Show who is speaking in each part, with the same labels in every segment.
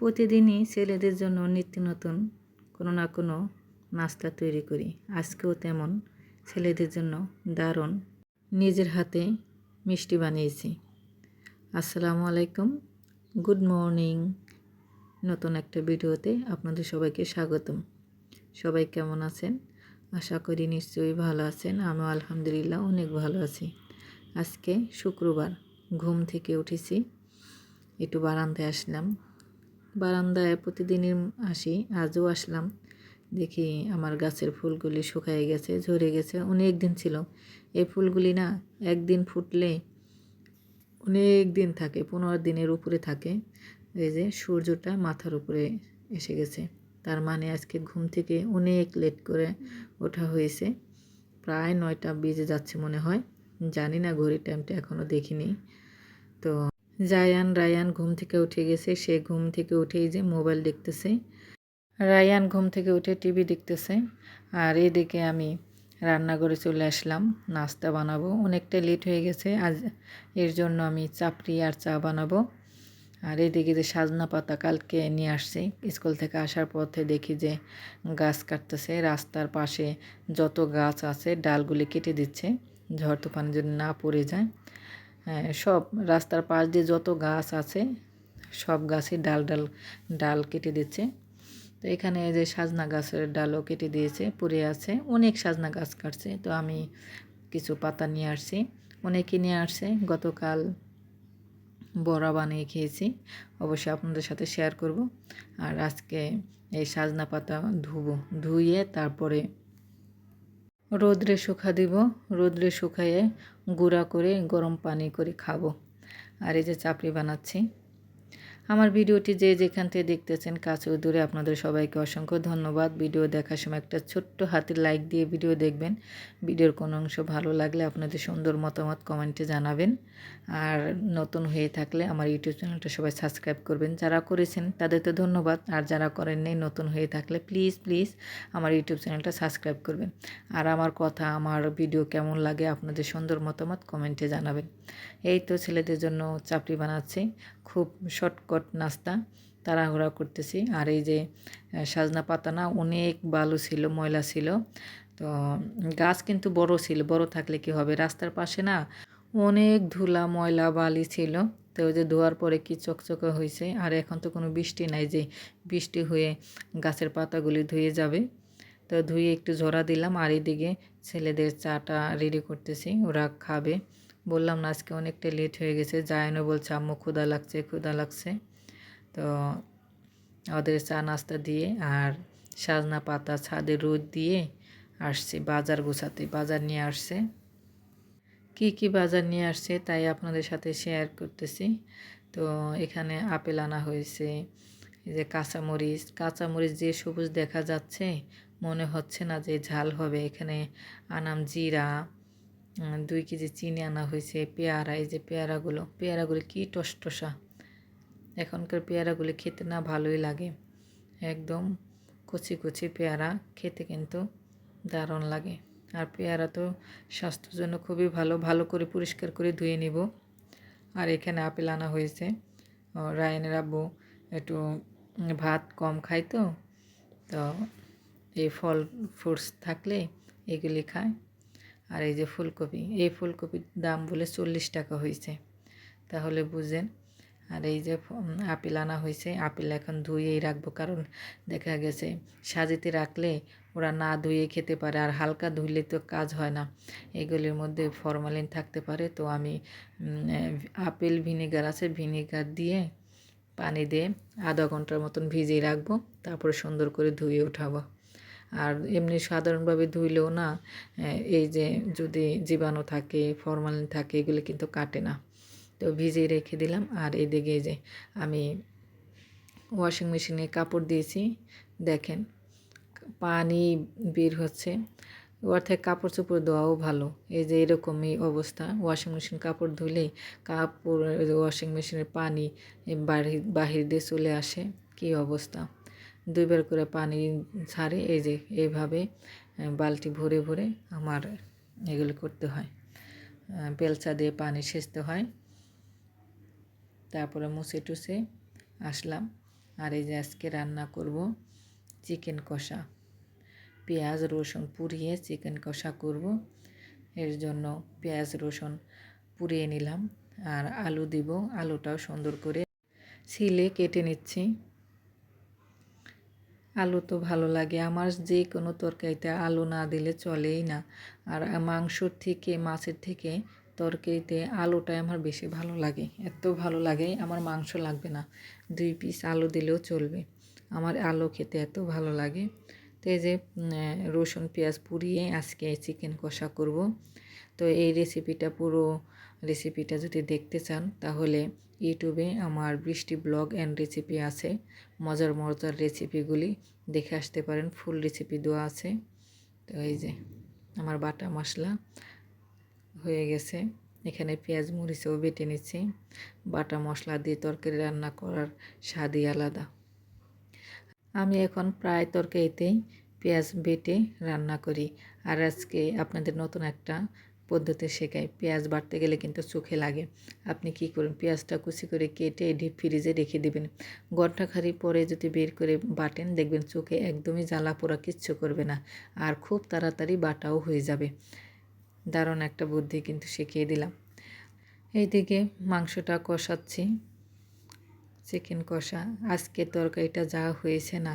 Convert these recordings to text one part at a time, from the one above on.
Speaker 1: প্রতিদিনই ছেলেদের জন্য নিত্য নতুন কোনো না কোনো নাস্তা তৈরি করি। আজকেও তেমন। ছেলেদের জন্য দারুণ। নিজের হাতে মিষ্টি বানিয়েছি। আসসালামু আলাইকুম। Good morning. নতুন একটা ভিডিওতে আপনাদের সবাইকে স্বাগতম। সবাই কেমন আছেন? আশা করি নিশ্চয়ই ভালো আছেন। আমিও আলহামদুলিল্লাহ অনেক ভালো আছি। আজকে শুক্রবার। ঘুম থেকে উঠেছি। একটু বারান্দায় আসলাম। বারান্দায় প্রতিদিনই আসি, আজও আসলাম। দেখি আমার গাছের ফুলগুলি শুকায় গেছে, ঝরে গেছে, অনেক দিন ছিল। এই ফুলগুলি না একদিন ফুটলে অনেক দিন থাকে, পনেরো দিনের উপরে থাকে। এই যে সূর্যটা মাথার উপরে এসে গেছে। তার মানে আজকে ঘুম থেকে অনেক লেট করে ওঠা হয়েছে। প্রায় নয়টা বেজে যাচ্ছে মনে হয়। জানি না ঘড়ির টাইমটা এখনও দেখিনি। তো জায়ান, রায়ান ঘুম থেকে উঠে গেছে। সে ঘুম থেকে উঠেই যে মোবাইল দেখতেছে। রায়ান ঘুম থেকে উঠে টিভি দেখতেছে। আর এদিকে আমি রান্নাঘরে চলে আসলাম, নাস্তা বানাবো। অনেকটা লেট হয়ে গেছে, আজ এর জন্য আমি চাপড়ি আর চা বানাবো। আর এদিকে যে সাজনা পাতা কালকে নিয়ে আসছি, স্কুল থেকে আসার পথে দেখি যে গাছ কাটতেছে। রাস্তার পাশে যত গাছ আছে, ডালগুলি কেটে দিচ্ছে। ঝড় তুফানে যদি না পড়ে যায় সব রাস্তার পাশ দিয়ে যত গাছ আছে, সব গাছে ডাল ডাল ডাল কেটে দিচ্ছে। তো এখানে যে সাজনা গাছের ডালও কেটে দিয়েছে, পড়ে আছে, অনেক সাজনা গাছ কাটছে। তো আমি কিছু পাতা নিয়ে আসছি। অনেকে নিয়ে আসছে, গতকাল বড়া বানিয়ে খেয়েছি, অবশ্যই আপনাদের সাথে শেয়ার করব। আর আজকে এই সাজনা পাতা ধুবো ধুইয়ে তারপরে রোদ্রে শুকা দিব, রোদ্রে শুকাইয়ে গুঁড়া করে গরম পানি করে খাব। আর এই যে চাপড়ি বানাচ্ছি। আমার ভিডিওটি যে যেখান থেকে দেখতেছেন কাছে দূরে আপনাদের সবাইকে অসংখ্য ধন্যবাদ। ভিডিও দেখার সময় একটা ছোট্ট হাতের লাইক দিয়ে ভিডিও দেখবেন। ভিডিওর কোনো অংশ ভালো লাগলে আপনাদের সুন্দর মতামত কমেন্টে জানাবেন। আর নতুন হয়ে থাকলে আমার ইউটিউব চ্যানেলটা সবাই সাবস্ক্রাইব করবেন। যারা করেছেন তাদের তো ধন্যবাদ। আর যারা করেন নেই, নতুন হয়ে থাকলে প্লিজ প্লিজ আমার ইউটিউব চ্যানেলটা সাবস্ক্রাইব করবেন। আর আমার কথা, আমার ভিডিও কেমন লাগে আপনাদের সুন্দর মতামত কমেন্টে জানাবেন। এই তো ছেলেদের জন্য চাপড়ি বানাচ্ছি। খুব শর্টকট নাস্তা তাড়াহুড়া করতেছি। আর এই যে সাজনা পাতা না অনেক বালু ছিল, ময়লা ছিল। তো গাছ কিন্তু বড় ছিল, বড় থাকলে কি হবে? রাস্তার পাশে না অনেক ধুলা, ময়লা, বালি ছিল। তো ওই যে ধোয়ার পরে কি চকচকে হয়েছে আর এখন তো কোনো বৃষ্টি নাই যে, বৃষ্টি হয়ে গাছের পাতাগুলি ধুয়ে যাবে। তো ধুয়ে একটু ঝরা দিলাম। আর এদিকে ছেলেদের চাটা রেডি করতেছি, ওরা খাবে। বললাম না, আজকে অনেকটা লেট হয়ে গেছে। জায়নও বলছে, আম্মু ক্ষুদা লাগছে ক্ষুদা লাগছে। তো ওদের চা নাস্তা দিয়ে আর সাজনা পাতা ছাদে রোদ দিয়ে আসছে, বাজার গোছাতে। বাজার নিয়ে আসছে। কি কি বাজার নিয়ে আসছে তাই আপনাদের সাথে শেয়ার করতেছি। তো এখানে আপেল আনা হয়েছে, এই যে কাঁচামরিচ। কাঁচামরিচ যে সবুজ দেখা যাচ্ছে, মনে হচ্ছে না যে ঝাল হবে। এখানে আনাম জিরা দুই কেজি চিনি আনা হয়েছে, পেয়ারা। এই যে পেয়ারাগুলো পেয়ারাগুলো কী টসটসা। এখনকার পেয়ারাগুলি খেতে না ভালোই লাগে। একদম কচি কচি পেয়ারা খেতে কিন্তু দারুণ লাগে। আর পেয়ারা তো স্বাস্থ্যের জন্য খুবই ভালো। ভালো করে পরিষ্কার করে ধুয়ে নিব। আর এখানে আপেল আনা হয়েছে। রায়নের আব্বু একটু ভাত কম খায় তো। তো এই ফল ফ্রুটস থাকলে এগুলি খায়। আর এই যে ফুলকপি, এই ফুলকপির দাম বলে চল্লিশ টাকা হয়েছে। তাহলে বুঝেন আর এই যে আপেল আনা হয়েছে। আপেল এখন ধুয়েই রাখব, কারণ দেখা গেছে সাজিতে রাখলে ওরা না ধুয়ে খেতে পারে, আর হালকা ধুইলে তো কাজ হয় না। এগুলির মধ্যে ফরমালিন থাকতে পারে। তো আমি আপেল ভিনেগার আছে, ভিনেগার দিয়ে পানি দিয়ে আধা ঘণ্টার মতন ভিজিয়ে রাখব, তারপরে সুন্দর করে ধুয়ে উঠাবো। আর এমনি সাধারণভাবে ধুইলেও না এই যে যদি জীবাণু থাকে, ফরমালিন থাকে, এগুলি কিন্তু কাটে না। তো ভিজিয়ে রেখে দিলাম। আর এদিকে যে আমি ওয়াশিং মেশিনে কাপড় দিয়েছি। দেখেন, পানি বের হচ্ছে। ওর থেকে কাপড় চোপড় দেওয়াও ভালো। এই যে এরকমই অবস্থা। ওয়াশিং মেশিন কাপড় ধুলেই কাপড় ওয়াশিং মেশিনের পানি বাহির বাহির দিয়ে চলে আসে। কী অবস্থা? দুইবার করে পানি ছাড়ে। এই যে এইভাবে বালতি ভরে ভরে আমার এগুলো করতে হয়। বেলচা দিয়ে পানি সেচতে হয়। তারপরে মুছে টুছে আসলাম। আর এই যে আজকে রান্না করব চিকেন কষা। পেঁয়াজ, রসুন পুড়িয়ে চিকেন কষা করব। এর জন্য পেঁয়াজ, রসুন পুড়িয়ে নিলাম। আর আলু দিব। আলুটাও সুন্দর করে ছিলে কেটে নিচ্ছি। আলু তো ভালো লাগে। আমার যে কোনো তরকারিতে আলু না দিলে চলেই না। আর মাংসর থেকে, মাছের থেকে তরকারিতে আলুটাই আমার বেশি ভালো লাগে। এত ভালো লাগে, আমার মাংস লাগবে না। দুই পিস আলু দিলেও চলবে। আমার আলু খেতে এত ভালো লাগে। তো এই যে রসুন, পেঁয়াজ পুড়িয়ে আজকে চিকেন কষা করব। তো এই রেসিপিটা পুরো রেসিপিটা যদি দেখতে চান, তাহলে ইউটিউবে আমার বৃষ্টি ব্লগ অ্যান্ড রেসিপি আছে। মজার মজার রেসিপিগুলি দেখে আসতে পারেন। ফুল রেসিপি দেওয়া আছে। তো এই যে, আমার বাটা মশলা। হয়ে গেছে। এখানে পেঁয়াজ মরিচও বেটে নিচ্ছি। বাটা মশলা দিয়ে তরকারি রান্না করার স্বাদই আলাদা। আমি এখন প্রায় তরকারিতেই পেঁয়াজ বেটে রান্না করি। আর আজকে আপনাদের নতুন একটা পদ্ধতি শেখাই। পেঁয়াজ বাটতে গেলে কিন্তু চোখে লাগে। আপনি কি করুন, পেঁয়াজটা কুচি করে কেটে ডিপ ফ্রিজে রেখে দেবেন। ঘণ্টা খারি পরে যদি বের করে বাটেন, দেখবেন চোখে একদমই জ্বালা পোড়া কিচ্ছু করবে না। আর খুব তাড়াতাড়ি বাটাও হয়ে যাবে। দারুণ একটা বুদ্ধি কিন্তু শিখিয়ে দিলাম। এইদিকে মাংসটা কষাচ্ছি। চিকেন কষা। আজকে তরকারিটা যা হয়েছে না,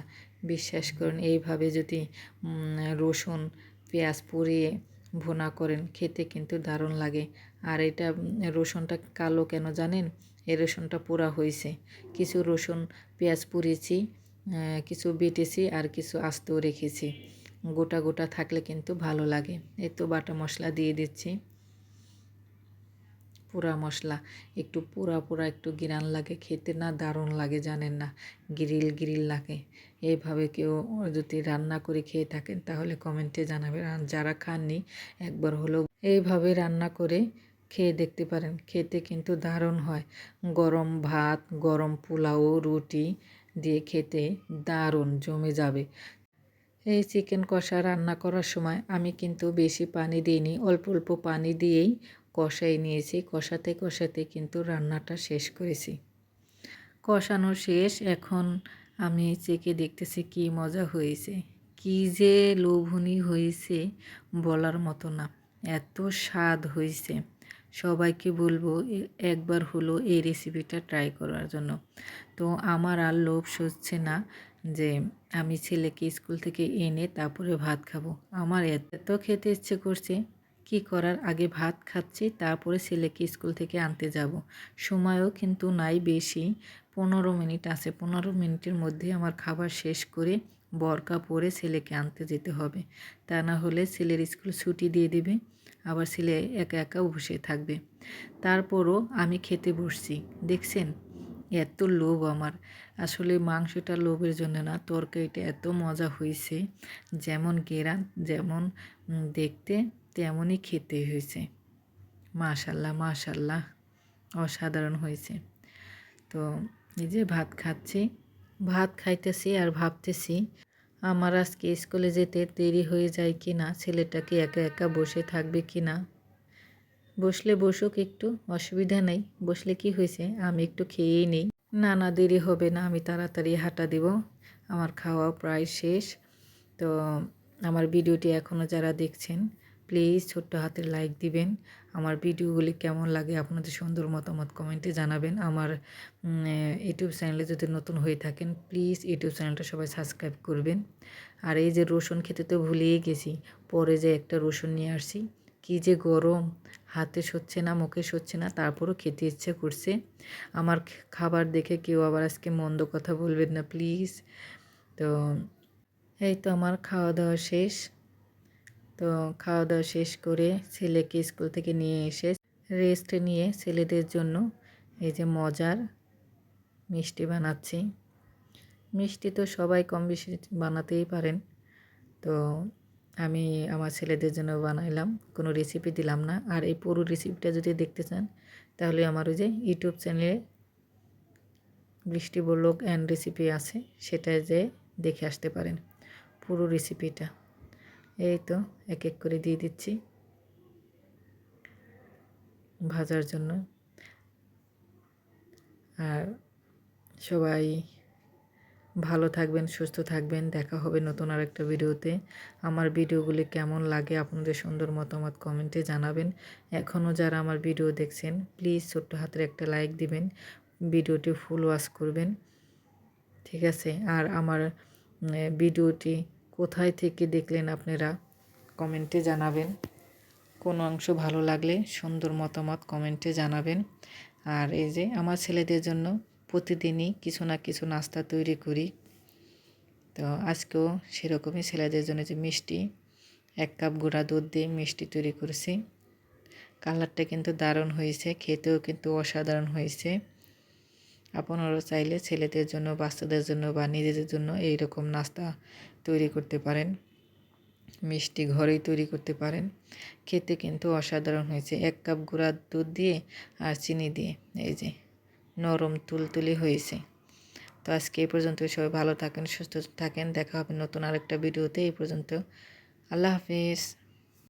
Speaker 1: বিশ্বাস করুন, এইভাবে যদি রসুন, পেঁয়াজ পুড়িয়ে ভুনা করেন, খেতে কিন্তু দারুণ লাগে। আর এটা রসুনটা কালো কেন জানেন? এই রসুনটা পোড়া হয়েছে। কিছু রসুন, পেঁয়াজ পুড়িয়েছি কিছু বেটেছি আর কিছু আস্তেও রেখেছি। গোটা গোটা থাকলে কিন্তু ভালো লাগে। এই তো বাটা মশলা দিয়ে দিচ্ছি। পোড়া মশলা, একটু পোড়া পোড়া একটু গিরান লাগে, খেতে না দারুণ লাগে জানেন না, গ্রিল গ্রিল লাগে। এইভাবে কেউ যদি রান্না করে খেয়ে থাকেন তাহলে কমেন্টে জানাবেন। আর যারা খাননি, একবার হলেও এইভাবে রান্না করে খেয়ে দেখতে পারেন, খেতে কিন্তু দারুণ হয়। গরম ভাত, গরম পোলাও, রুটি দিয়ে খেতে দারুণ, জমে যাবে। এই চিকেন কষা রান্না করার সময় আমি কিন্তু বেশি পানি দিইনি। অল্প অল্প পানি দিয়েই কষাই নিয়েছি। কষাতে কষাতে কিন্তু রান্নাটা শেষ করেছি। কষানো শেষ। এখন আমি চেকে দেখতেছি কি মজা হয়েছে। কি যে লোভনী হয়েছে বলার মতো না। এত স্বাদ হয়েছে। সবাইকে বলব একবার হলো এই রেসিপিটা ট্রাই করার জন্য। তো আমার আর লোভ সচ্ছে না। যে আমি ছেলেকে স্কুল থেকে এনে তারপরে ভাত খাব। আমার এত খেতে ইচ্ছে করছে, কি করার? আগে ভাত খাচ্ছি, তারপরে ছেলেকে স্কুল থেকে আনতে যাব। সময়ও কিন্তু নাই বেশি। পনেরো মিনিট আছে। পনেরো মিনিটের মধ্যে আমার খাবার শেষ করে বরকা পরে ছেলেকে আনতে যেতে হবে। তা না হলে ছেলের স্কুল ছুটি দিয়ে দেবে, আবার ছেলে একা একা বসে থাকবে। তারপরও আমি খেতে বসছি। দেখছেন? এত লোভ আমার। আসলে মাংসটা লোভের জন্য না, তরকারিটা এত মজা হয়েছে যেমন গেরান, যেমন দেখতে তেমনই খেতে হয়েছে মাশাল্লাহ মাশাল্লাহ, অসাধারণ হয়েছে তো এই যে ভাত খাচ্ছি, ভাত খাইতেছি আর ভাবতেছি, আমার আজকে স্কুলে যেতে দেরি হয়ে যায় কি না ছেলেটাকে একা একা বসে থাকবে কি না বসলে বসুক একটু, অসুবিধা নেই। বসলে কি হয়েছে? আমি একটু খেয়েই নেই। না না, দেরি হবে না, আমি তাড়াতাড়ি হাঁটা দিব। আমার খাওয়া প্রায় শেষ। তো আমার ভিডিওটি এখনও যারা দেখছেন প্লিজ ছোট্ট হাতের লাইক দিবেন। আমার ভিডিওগুলি কেমন লাগে আপনাদের সুন্দর মতামত কমেন্টে জানাবেন। আমার ইউটিউব চ্যানেলে যদি নতুন হয়ে থাকেন প্লিজ ইউটিউব চ্যানেলটা সবাই সাবস্ক্রাইব করবেন। আর এই যে রসুন খেতে তো ভুলেই গেছি, পরে যে একটা রসুন নিয়ে আসছি। কী যে গরম, হাতে সচ্ছে না, মুখে সচ্ছে না, তারপরও খেতে ইচ্ছে করছে। আমার খাবার দেখে কেউ আবার আজকে মন্দ কথা বলবেন না, প্লিজ। তো, এই তো আমার খাওয়া দাওয়া শেষ। তো, খাওয়া দাওয়া শেষ করে ছেলেকে স্কুল থেকে নিয়ে এসে রেস্ট নিয়ে ছেলেদের জন্য এই যে মজার মিষ্টি বানাচ্ছি। মিষ্টি তো সবাই কম বেশি বানাতেই পারেন। তো আমি আমার ছেলেদের জন্য বানাইলাম, কোনো রেসিপি দিলাম না। আর এই পুরো রেসিপিটা যদি দেখতে চান, তাহলে আমার ওই যে ইউটিউব চ্যানেলে বৃষ্টি বলক অ্যান্ড রেসিপি আছে, সেটা যে দেখে আসতে পারেন পুরো রেসিপিটা এই তো, এক এক করে দিয়ে দিচ্ছি ভাজার জন্য। আর সবাই ভালো থাকবেন, সুস্থ থাকবেন। দেখা হবে নতুন আরেকটা ভিডিওতে। আমার ভিডিওগুলি কেমন লাগে আপনাদের সুন্দর মতামত কমেন্টে জানাবেন। এখনও যারা আমার ভিডিও দেখছেন, প্লিজ ছোট্ট হাতের একটা লাইক দিবেন, ভিডিওটি ফুল ওয়াশ করবেন। ঠিক আছে? আর আমার ভিডিওটি কোথায় থেকে দেখলেন আপনারা কমেন্টে জানাবেন। কোনো অংশ ভালো লাগলে সুন্দর মতামত কমেন্টে জানাবেন। আর এই যে আমার ছেলেদের জন্য প্রতিদিনই কিছু না কিছু নাস্তা তৈরি করি। তো আজকেও সেরকমই ছেলেদের জন্য যে মিষ্টি, এক কাপ গুঁড়া দুধ দিয়ে মিষ্টি তৈরি করেছি। কালারটা কিন্তু দারুণ হয়েছে, খেতেও কিন্তু অসাধারণ হয়েছে। আপনারাও চাইলে ছেলেদের জন্য, বাচ্চাদের জন্য বা নিজেদের জন্য এই রকম নাস্তা তৈরি করতে পারেন। মিষ্টি ঘরেই তৈরি করতে পারেন। খেতে কিন্তু অসাধারণ হয়েছে। এক কাপ গুঁড়া দুধ দিয়ে আর চিনি দিয়ে, এই যে। নরম তুলতুলি হয়েছে। তো আজকে এই পর্যন্ত সবাই ভালো থাকেন, সুস্থ থাকেন। দেখা হবে নতুন আরেকটা ভিডিওতে। এই পর্যন্ত আল্লাহ হাফিজ।